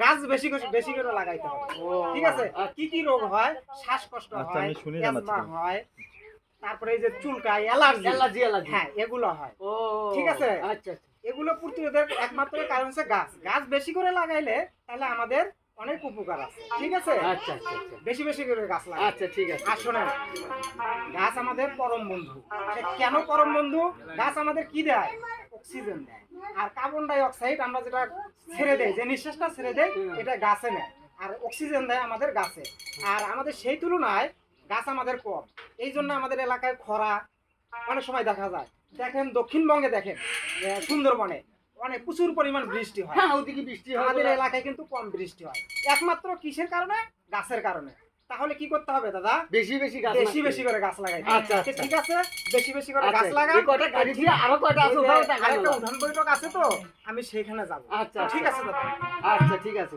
গাছ বেশি করে বেশি করে লাগাইতে হবে। ঠিক আছে? কি কি রোগ হয়? শ্বাসকষ্ট আচ্ছা, হয় অ্যাজমা হয় তারপরে এই যে চুলকায় অ্যালার্জি। Allergy allergy. হ্যাঁ এগুলো হয়। ও ঠিক আছে? আচ্ছা আচ্ছা। এগুলো প্রতিরোধের একমাত্র কারণ হচ্ছে গাছ। গাছ বেশি করে লাগাইলে তাহলে আমাদের অনেক উপকার আছে। ঠিক আছে? আচ্ছা আচ্ছা আচ্ছা। বেশি বেশি করে গাছ লাগাই আচ্ছা ঠিক আছে। আর শোনেন গাছ আমাদের পরম বন্ধু। কেন পরম বন্ধু? গাছ আমাদের কি দেয়? অক্সিজেন দেয়। আর কার্বন ডাই অক্সাইড আমরা যেটা ছেড়ে দেয় যে নিঃশ্বাসটা ছেড়ে দেয় এটা গাছে নেয়। আর অক্সিজেন দেয় আমাদের গাছে। আর আমাদের সেই তুলনায় গাছ আমাদের কম। এই জন্য আমাদের এলাকায় খরা অনেক সময় দেখা যায়। দেখেন দক্ষিণবঙ্গে দেখেন সুন্দরবনে অনেক প্রচুর পরিমাণ বৃষ্টি হয়। হ্যাঁ ওদিকে বৃষ্টি হয় আমাদের এলাকায় কিন্তু কম বৃষ্টি হয়। একমাত্র কিসের কারণে? গাছের কারণে। তাহলে কি করতে হবে দাদা? বেশি বেশি গাছ বেশি বেশি করে গাছ লাগাই আচ্ছা, আচ্ছা। ঠিক আছে? বেশি বেশি করে আচ্ছা, গাছ লাগাই কয়টা গাড়ি দিয়ে আরও কয়টা আছে? টাকা আরেকটা উঠান বৈঠক আছে তো? আমি সেখানে যাব। আচ্ছা। ঠিক আছে দাদা। আচ্ছা ঠিক আছে।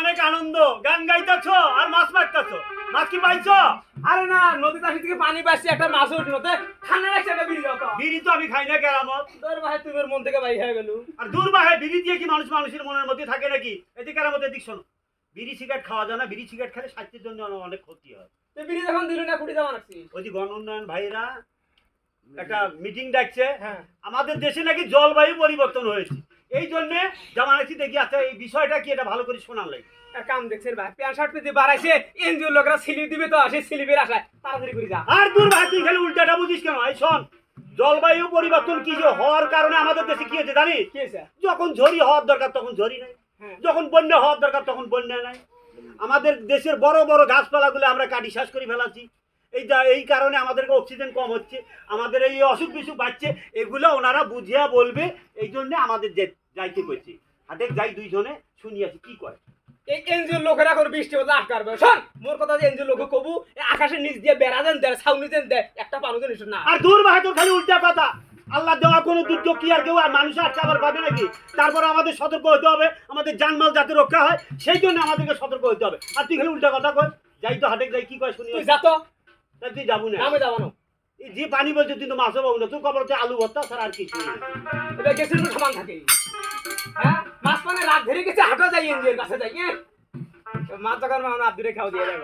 অনেক আনন্দ। গান গাইতেছ আর মাছ মারতেছ মাছ কি পাইছো? আরে না নদীতে আসি থেকে পানি পাচ্ছি একটা মাছ উঠল। তো লাগছে একটা বিড়ি দাও তো। বিড়ি তো আমি খাই না কেরামত। তোর ভাই তুমি মন থেকে বাই হয়ে গেল। আর দূর বিড়ি দিয়ে কি মানুষ মানুষের মনের মধ্যে থাকে নাকি? এতে এদিক শোনো। বিড়ি সিগারেট খাওয়া যায় না বিড়ি সিগারেট খেলে স্বাস্থ্যের জন্য অনেক ক্ষতি হয়। তুই বিড়ি যখন দিল না কুড়ি দাম রাখছি ওই যে গণ উন্নয়ন ভাইরা একটা মিটিং ডাকছে। হ্যাঁ। আমাদের দেশে নাকি জলবায়ু পরিবর্তন হয়েছে। এই জন্য জামানাচ্ছি দেখি আচ্ছা এই বিষয়টা কি এটা ভালো করে শোনার লাগে। কাম দেখছেন ভাই প্যান্ট শার্ট পেতে বাড়াইছে এনজিও লোকরা স্লিপ দিবে তো আসে স্লিপের আশায় তাড়াতাড়ি করে যা। আর দূর ভাই তুই খালি উল্টাটা বুঝিস কেন? এই শোন জলবায়ু পরিবর্তন কি যে হওয়ার কারণে আমাদের দেশে কি হয়েছে জানিস? যখন ঝড়ি হওয়ার দরকার তখন ঝড়ি নাই। হ্যাঁ। যখন বন্যা হওয়ার দরকার তখন বন্যা নাই। আমাদের দেশের বড় বড় গাছপালাগুলো আমরা কাটি শ্বাস করে ফেলাচ্ছি। এই এই কারণে আমাদেরকে অক্সিজেন কম হচ্ছে। আমাদের এই অসুখ বিসুখ বাড়ছে এগুলো ওনারা বুঝিয়া বলবে এই জন্য আমাদের যে- যাইতে করছি হাটে যাই দুইজনে শুনিয়াছি কি করে এই এনজিও লোকেরা করে বৃষ্টি হতে আটকারবে শোন মোর কথা যে এনজিও লোকে কবু আকাশের নিচ দিয়ে বেড়া দেন দেয় ছাউনি দেন দেয় একটা পানু দেন না। আর দূর তোর খালি উল্টা কথা আল্লাহ দেওয়া কোনো দুর্যোগ কি আর কেউ আর মানুষ আটকাবার পাবে নাকি? তারপরে আমাদের সতর্ক হতে হবে আমাদের জানমাল যাতে রক্ষা হয় সেই জন্য আমাদেরকে সতর্ক হতে হবে। আর তুই খালি উল্টা কথা কর যাই তো হাটে যাই কি কয় শুনি। তুই যা তো। তুই যাব না। নামে যাবানো এই যে পানি বলছে তুই তো মাছও পাবো না তুই কবর হচ্ছে আলু ভর্তা ছাড়া আর কিছু। এটা গেছিল তো সমান থাকে। হ্যাঁ? মাছ মানে রাত ধরে গেছে হাঁটা যাই এনজিওর কাছে যাই তখন মাছ দূরে খাওয়া দিয়ে যাব।